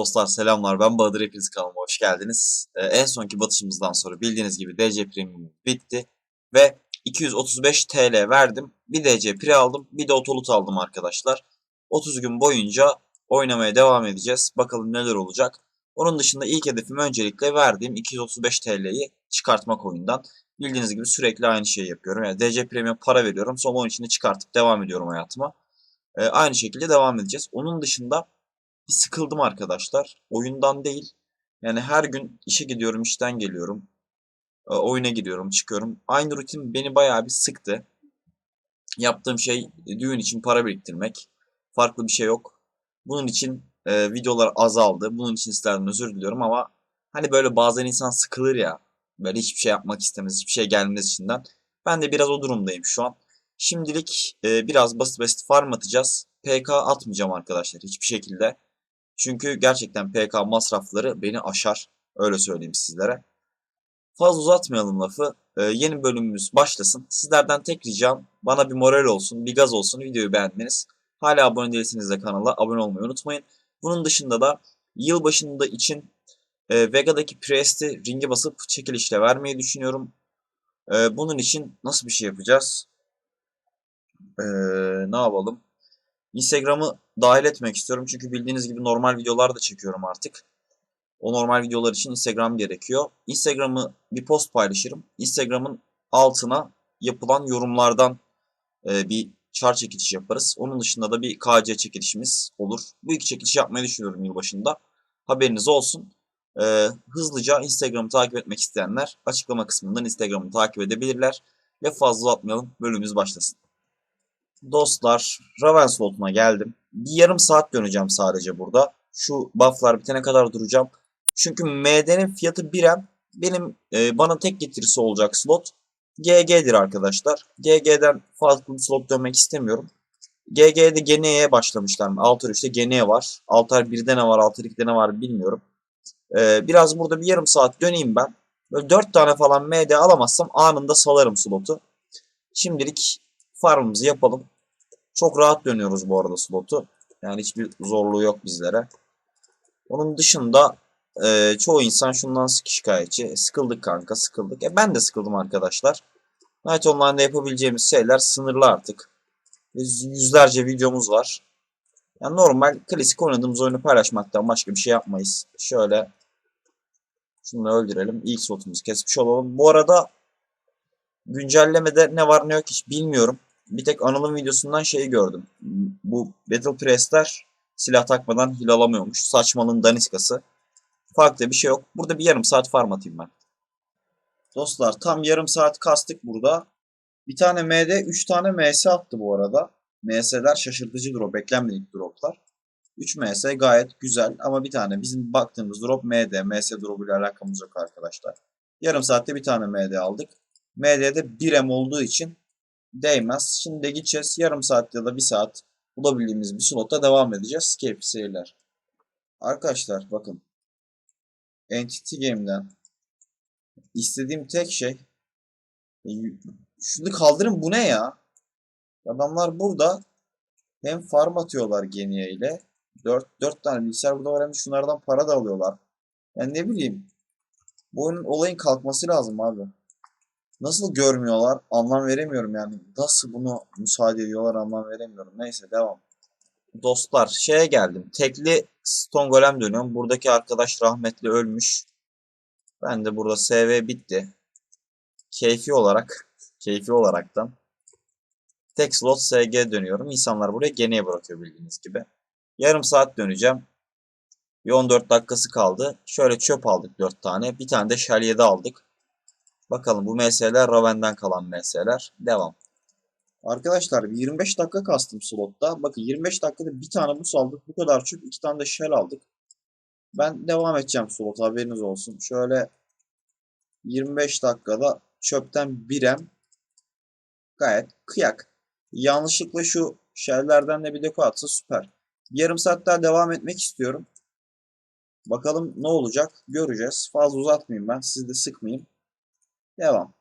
Dostlar selamlar ben Bahadır hepiniz kanalıma hoş geldiniz. Ee, en sonki batışımızdan sonra bildiğiniz gibi DC Premium bitti ve 235 TL verdim. Bir DC Pre aldım bir de Otolut aldım arkadaşlar. 30 gün boyunca oynamaya devam edeceğiz. Bakalım neler olacak. Onun dışında ilk hedefim öncelikle verdiğim 235 TL'yi çıkartmak oyundan. Bildiğiniz gibi sürekli aynı şeyi yapıyorum. Yani DC Premium para veriyorum sonra onun içinde çıkartıp devam ediyorum hayatıma. Ee, aynı şekilde devam edeceğiz. Onun dışında bir sıkıldım arkadaşlar. Oyundan değil. Yani her gün işe gidiyorum, işten geliyorum. E, Oyuna giriyorum, çıkıyorum. Aynı rutin beni bayağı bir sıktı. Yaptığım şey e, düğün için para biriktirmek. Farklı bir şey yok. Bunun için e, videolar azaldı. Bunun için sizlerden özür diliyorum ama hani böyle bazen insan sıkılır ya. Böyle hiçbir şey yapmak istemez, hiçbir şey gelmez içinden. Ben de biraz o durumdayım şu an. Şimdilik e, biraz basit basit farm atacağız. PK atmayacağım arkadaşlar hiçbir şekilde. Çünkü gerçekten PK masrafları beni aşar. Öyle söyleyeyim sizlere. Fazla uzatmayalım lafı. Ee, yeni bölümümüz başlasın. Sizlerden tek ricam bana bir moral olsun, bir gaz olsun videoyu beğenmeniz. Hala abone değilseniz de kanala abone olmayı unutmayın. Bunun dışında da yılbaşında için e, Vega'daki Priest'i ringe basıp çekilişle vermeyi düşünüyorum. E, bunun için nasıl bir şey yapacağız? E, ne yapalım? Instagram'ı dahil etmek istiyorum. Çünkü bildiğiniz gibi normal videolar da çekiyorum artık. O normal videolar için Instagram gerekiyor. Instagram'ı bir post paylaşırım. Instagram'ın altına yapılan yorumlardan e, bir çar çekiliş yaparız. Onun dışında da bir KC çekilişimiz olur. Bu iki çekiliş yapmayı düşünüyorum yılbaşında. Haberiniz olsun. E, hızlıca Instagram'ı takip etmek isteyenler açıklama kısmından Instagram'ı takip edebilirler. Ve fazla uzatmayalım. Bölümümüz başlasın. Dostlar, Ravenswold'una geldim. Bir yarım saat döneceğim sadece burada. Şu bufflar bitene kadar duracağım. Çünkü MD'nin fiyatı birem. Benim e, bana tek getirisi olacak slot GG'dir arkadaşlar. GG'den farklı bir slot dönmek istemiyorum. GG'de Gene'ye başlamışlar. Altar 3'te Gene var. Altar 1'de ne var, Altar 2'de ne var bilmiyorum. E, biraz burada bir yarım saat döneyim ben. Böyle 4 tane falan MD alamazsam anında salarım slotu. Şimdilik farmımızı yapalım. Çok rahat dönüyoruz bu arada slotu. Yani hiçbir zorluğu yok bizlere. Onun dışında e, çoğu insan şundan şikayetçi. E, sıkıldık kanka sıkıldık. E, ben de sıkıldım arkadaşlar. Night Online'da yapabileceğimiz şeyler sınırlı artık. Yüzlerce videomuz var. Yani normal klasik oynadığımız oyunu paylaşmaktan başka bir şey yapmayız. Şöyle şunu öldürelim. İlk slotumuzu kesmiş olalım. Bu arada güncellemede ne var ne yok hiç bilmiyorum. Bir tek Anıl'ın videosundan şeyi gördüm. Bu Battle Press'ler silah takmadan hil alamıyormuş. Saçmalığın daniskası. Farklı bir şey yok. Burada bir yarım saat farm atayım ben. Dostlar tam yarım saat kastık burada. Bir tane MD 3 tane MS attı bu arada. MS'ler şaşırtıcı drop. Beklenmedik droplar. 3 MS gayet güzel ama bir tane bizim baktığımız drop MD. MS drop ile alakamız yok arkadaşlar. Yarım saatte bir tane MD aldık. MD'de 1 M olduğu için değmez. Şimdi de gideceğiz. Yarım saat ya da bir saat bulabildiğimiz bir slotta devam edeceğiz. Keyifli seyirler. Arkadaşlar bakın. Entity Game'den istediğim tek şey e, şunu kaldırın bu ne ya? Adamlar burada hem farm atıyorlar Genia ile 4, 4 tane bilgisayar burada var hem şunlardan para da alıyorlar. Yani ne bileyim. Bu oyunun olayın kalkması lazım abi. Nasıl görmüyorlar anlam veremiyorum yani. Nasıl bunu müsaade ediyorlar anlam veremiyorum. Neyse devam. Dostlar şeye geldim. Tekli Stone Golem dönüyorum. Buradaki arkadaş rahmetli ölmüş. Ben de burada SV bitti. Keyfi olarak keyfi olaraktan tek slot SG dönüyorum. İnsanlar buraya geneye bırakıyor bildiğiniz gibi. Yarım saat döneceğim. Bir 14 dakikası kaldı. Şöyle çöp aldık 4 tane. Bir tane de şalyede aldık. Bakalım bu MS'ler Raven'den kalan MS'ler. Devam. Arkadaşlar 25 dakika kastım slotta. Bakın 25 dakikada bir tane bus aldık. Bu kadar çöp. iki tane de shell aldık. Ben devam edeceğim slot haberiniz olsun. Şöyle 25 dakikada çöpten birem gayet kıyak. Yanlışlıkla şu shelllerden de bir deko atsa süper. Yarım saat daha devam etmek istiyorum. Bakalım ne olacak göreceğiz. Fazla uzatmayayım ben. Sizi de sıkmayayım. Devam.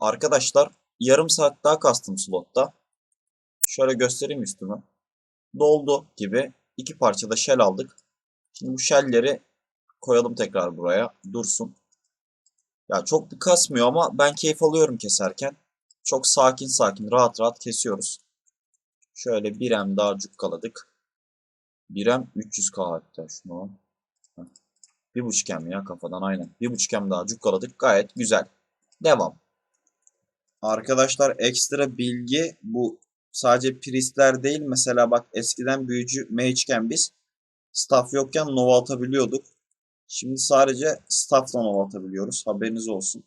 Arkadaşlar yarım saat daha kastım slotta. Şöyle göstereyim üstümü. Doldu gibi. iki parçada shell aldık. Şimdi bu shell'leri koyalım tekrar buraya. Dursun. Ya çok bir kasmıyor ama ben keyif alıyorum keserken. Çok sakin sakin rahat rahat kesiyoruz. Şöyle bir em daha cukkaladık. Bir em 300k hatta şunu. Bir buçuk em ya kafadan aynen. Bir buçuk em daha cukkaladık. Gayet güzel. Devam. Arkadaşlar ekstra bilgi bu sadece priestler değil. Mesela bak eskiden büyücü mage'ken biz staff yokken nova atabiliyorduk. Şimdi sadece staff'la nova atabiliyoruz. Haberiniz olsun.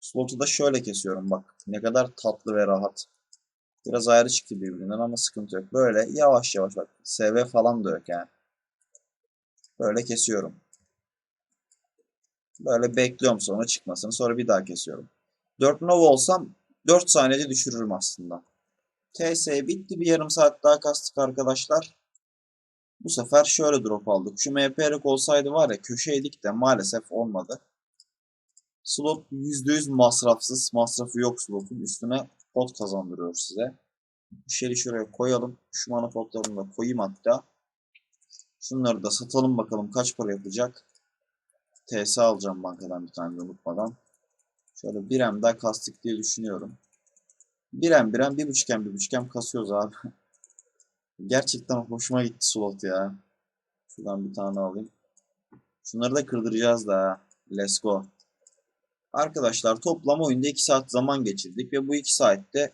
Slot'u da şöyle kesiyorum bak. Ne kadar tatlı ve rahat. Biraz ayrı çıktı birbirinden ama sıkıntı yok. Böyle yavaş yavaş bak. SV falan da yok yani. Böyle kesiyorum. Böyle bekliyorum sonra çıkmasını. Sonra bir daha kesiyorum. 4 nova olsam 4 saniyede düşürürüm aslında. TS bitti. Bir yarım saat daha kastık arkadaşlar. Bu sefer şöyle drop aldık. Şu MPR'lik olsaydı var ya köşeydik de maalesef olmadı. Slot %100 masrafsız. Masrafı yok slotun. Üstüne pot kazandırıyor size. Bu şeyi şuraya koyalım. Şu mana potlarını da koyayım hatta. Şunları da satalım bakalım kaç para yapacak. TS alacağım bankadan bir tane unutmadan. Şöyle bir em daha kastık diye düşünüyorum. Bir em bir em bir buçuk em bir buçuk em kasıyoruz abi. Gerçekten hoşuma gitti slot ya. Şuradan bir tane alayım. Şunları da kırdıracağız da. Let's go. Arkadaşlar toplam oyunda 2 saat zaman geçirdik ve bu 2 saatte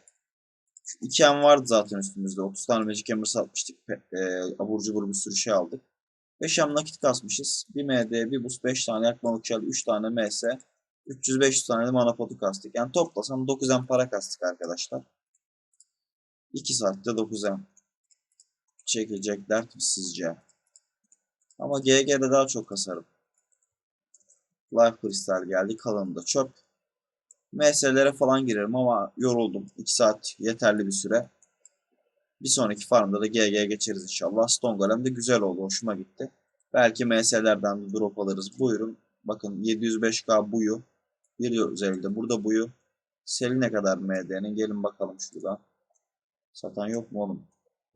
2 em vardı zaten üstümüzde. 30 tane Magic Hammer satmıştık. E, abur cubur bir sürü şey aldık. 5 em nakit kasmışız. Bir MD, bir boost, 5 tane yakmalık şel, 3 tane MS, 300-500 tane de mana potu kastık. Yani toplasam 9 em para kastık arkadaşlar. 2 saatte 9 em. Çekilecek dert sizce? Ama GG'de daha çok kasarım. Life Crystal geldi. Kalanı da çöp. MS'lere falan girerim ama yoruldum. 2 saat yeterli bir süre. Bir sonraki farmda da GG geçeriz inşallah. Stone Golem de güzel oldu. Hoşuma gitti. Belki MS'lerden de drop alırız. Buyurun. Bakın 705k buyu. Bir özellikle burada buyu. Seli ne kadar MD'nin? Gelin bakalım şuradan. Satan yok mu oğlum?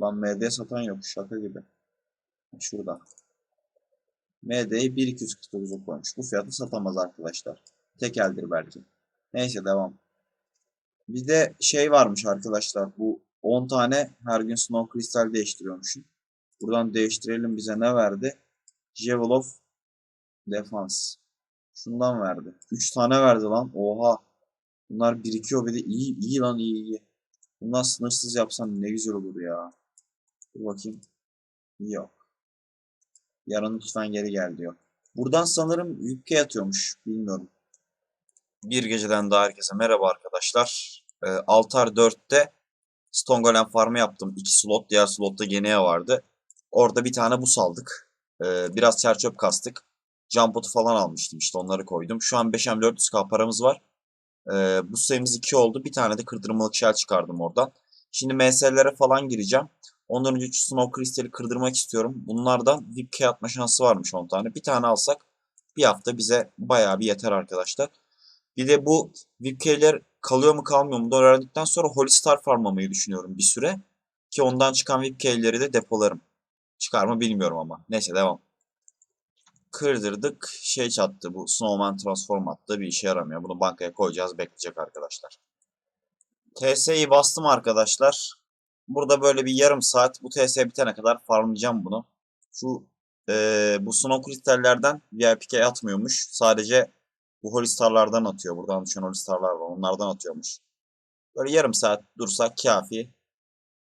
Lan MD satan yok. Şaka gibi. Şurada. MD'yi 1249'a koymuş. Bu fiyatı satamaz arkadaşlar. Tekeldir belki. Neyse devam. Bir de şey varmış arkadaşlar. Bu 10 tane her gün Snow Crystal değiştiriyormuşum. Buradan değiştirelim bize ne verdi? Jewel of Defense. Şundan verdi. 3 tane verdi lan. Oha. Bunlar birikiyor bir de iyi iyi lan iyi iyi. Bundan sınırsız yapsam ne güzel olur ya. Dur bakayım. Yok. Yarın lütfen geri gel diyor. Buradan sanırım yükke atıyormuş. Bilmiyorum. Bir geceden daha herkese merhaba arkadaşlar. Ee, Altar 4'te Stone Golem farmı yaptım. 2 slot. Diğer slotta Genea vardı. Orada bir tane bus aldık. Ee, biraz çerçöp kastık. Jump potu falan almıştım işte onları koydum. Şu an 5M 400k paramız var. Ee, bu sayımız 2 oldu. Bir tane de kırdırmalık shell çıkardım oradan. Şimdi MS'lere falan gireceğim. Ondan önce şu Snow Crystal'i kırdırmak istiyorum. Bunlardan VIP atma şansı varmış 10 tane. Bir tane alsak bir hafta bize bayağı bir yeter arkadaşlar. Bir de bu VIP key'ler kalıyor mu kalmıyor mu da öğrendikten sonra Holy Star farmlamayı düşünüyorum bir süre. Ki ondan çıkan VIP key'leri de depolarım. Çıkar mı bilmiyorum ama. Neyse devam. Kırdırdık. Şey çattı bu Snowman Transform attı. Bir işe yaramıyor. Bunu bankaya koyacağız. Bekleyecek arkadaşlar. TS'yi bastım arkadaşlar. Burada böyle bir yarım saat bu TS bitene kadar farmlayacağım bunu. Şu eee, bu Snow Kristallerden VIPK atmıyormuş. Sadece bu Holistar'lardan atıyor. Buradan düşen Holistar'lar var. Onlardan atıyormuş. Böyle yarım saat dursak kafi.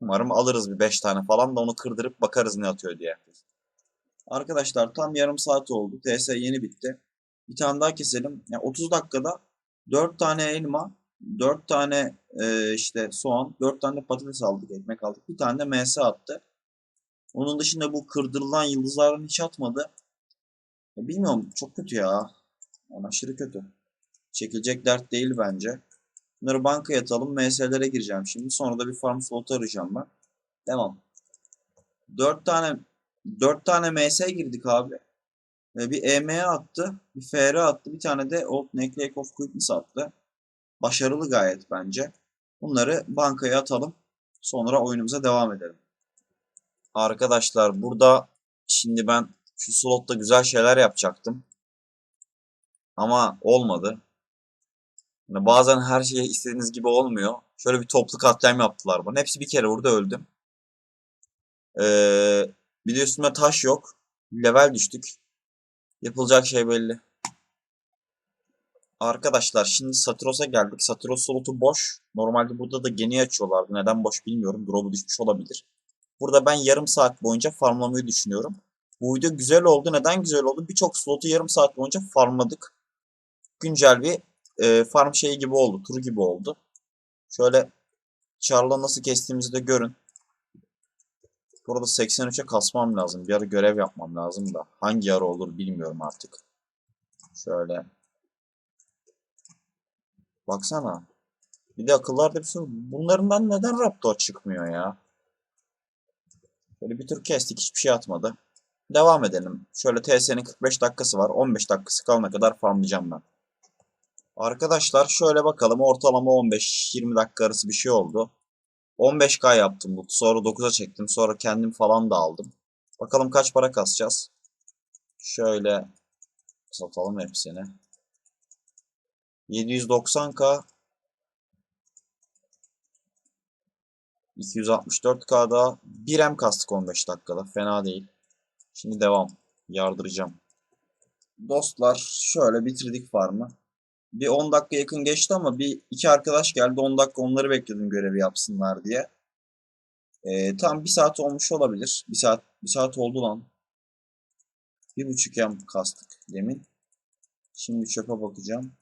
Umarım alırız bir 5 tane falan da onu kırdırıp bakarız ne atıyor diye. Arkadaşlar tam yarım saat oldu. TS yeni bitti. Bir tane daha keselim. Yani 30 dakikada 4 tane elma, 4 tane e, işte soğan, 4 tane patates aldık, ekmek aldık. Bir tane de MS attı. Onun dışında bu kırdırılan yıldızların hiç atmadı. Bilmiyorum çok kötü ya. Yani aşırı kötü. Çekilecek dert değil bence. Bunları bankaya atalım. MS'lere gireceğim şimdi. Sonra da bir farm slot arayacağım ben. Devam. 4 tane 4 tane MS girdik abi. Ve bir EM attı. Bir FR attı. Bir tane de Old Necklace of Quickness attı. Başarılı gayet bence. Bunları bankaya atalım. Sonra oyunumuza devam edelim. Arkadaşlar burada şimdi ben Şu slotta güzel şeyler yapacaktım. Ama olmadı. Yani bazen her şey istediğiniz gibi olmuyor. Şöyle bir toplu katliam yaptılar bana. Hepsi bir kere vurdu öldüm. Ee, bir üstüme taş yok. Level düştük. Yapılacak şey belli. Arkadaşlar şimdi Satiros'a geldik. Satiros slotu boş. Normalde burada da geni açıyorlardı. Neden boş bilmiyorum. Drop'u düşmüş olabilir. Burada ben yarım saat boyunca farmlamayı düşünüyorum. Bu video güzel oldu. Neden güzel oldu? Birçok slotu yarım saat boyunca farmladık. Güncel bir e, farm şeyi gibi oldu. Turu gibi oldu. Şöyle Char'la nasıl kestiğimizi de görün. Burada 83'e kasmam lazım. Bir ara görev yapmam lazım da. Hangi ara olur bilmiyorum artık. Şöyle. Baksana. Bir de akıllarda bir soru. Bunlarından neden Raptor çıkmıyor ya? Böyle bir tur kestik. Hiçbir şey atmadı. Devam edelim. Şöyle TS'nin 45 dakikası var. 15 dakikası kalana kadar farmlayacağım ben. Arkadaşlar şöyle bakalım. Ortalama 15-20 dakika arası bir şey oldu. 15k yaptım bu. Sonra 9'a çektim. Sonra kendim falan da aldım. Bakalım kaç para kasacağız. Şöyle satalım hepsini. 790k 264k'da 1M kastık 15 dakikada. Fena değil. Şimdi devam. Yardıracağım. Dostlar şöyle bitirdik farmı. Bir 10 dakika yakın geçti ama bir iki arkadaş geldi. 10 dakika onları bekledim görevi yapsınlar diye. Ee, tam bir saat olmuş olabilir. Bir saat bir saat oldu lan. Bir buçuk yam kastık demin. Şimdi çöpe bakacağım.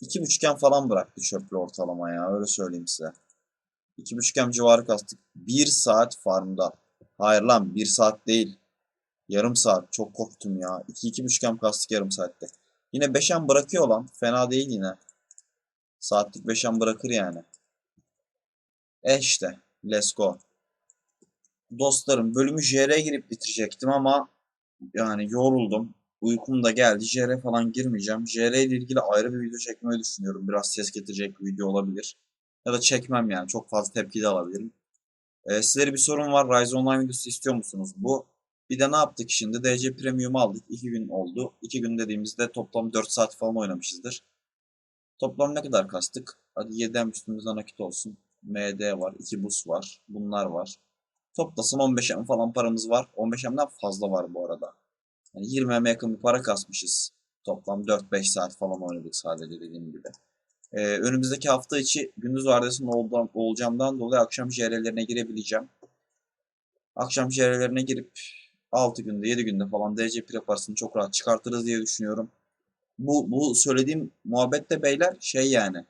İki buçukken falan bıraktı çöplü ortalama ya. Öyle söyleyeyim size. İki buçukken civarı kastık. Bir saat farmda. Hayır lan bir saat değil. Yarım saat. Çok korktum ya. 2 iki, buçuk hem kastık yarım saatte. Yine 5 hem bırakıyor lan. Fena değil yine. Saatlik 5 hem bırakır yani. E işte. Let's go. Dostlarım bölümü JR'ye girip bitirecektim ama yani yoruldum. Uykum da geldi. JR falan girmeyeceğim. JR ile ilgili ayrı bir video çekmeyi düşünüyorum. Biraz ses getirecek bir video olabilir. Ya da çekmem yani. Çok fazla tepki de alabilirim. Ee, sizlere bir sorun var. Rise Online videosu istiyor musunuz? Bu bir de ne yaptık şimdi? DC Premium aldık. 2 gün oldu. 2 gün dediğimizde toplam 4 saat falan oynamışızdır. Toplam ne kadar kastık? Hadi 7'den üstümüzde nakit olsun. MD var. 2 bus var. Bunlar var. Toplasın 15 M falan paramız var. 15 M'den fazla var bu arada. Yani 20 M'ye yakın bir para kasmışız. Toplam 4-5 saat falan oynadık sadece dediğim gibi. Ee, önümüzdeki hafta içi gündüz vardiyasında olacağımdan dolayı akşam JR'lerine girebileceğim. Akşam JR'lerine girip 6 günde 7 günde falan DC preparasını çok rahat çıkartırız diye düşünüyorum. Bu, bu söylediğim muhabbette beyler şey yani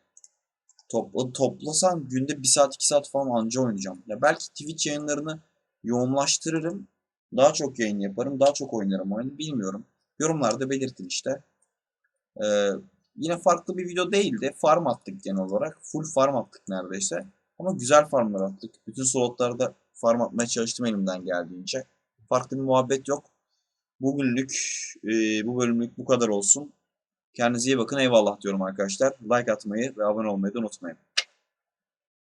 topla, toplasam günde 1 saat 2 saat falan anca oynayacağım. Ya belki Twitch yayınlarını yoğunlaştırırım. Daha çok yayın yaparım. Daha çok oynarım oyunu bilmiyorum. Yorumlarda belirtin işte. Ee, yine farklı bir video değildi. Farm attık genel olarak. Full farm attık neredeyse. Ama güzel farmlar attık. Bütün slotlarda farm atmaya çalıştım elimden geldiğince. Farklı bir muhabbet yok. Bugünlük, e, bu bölümlük bu kadar olsun. Kendinize iyi bakın. Eyvallah diyorum arkadaşlar. Like atmayı ve abone olmayı da unutmayın.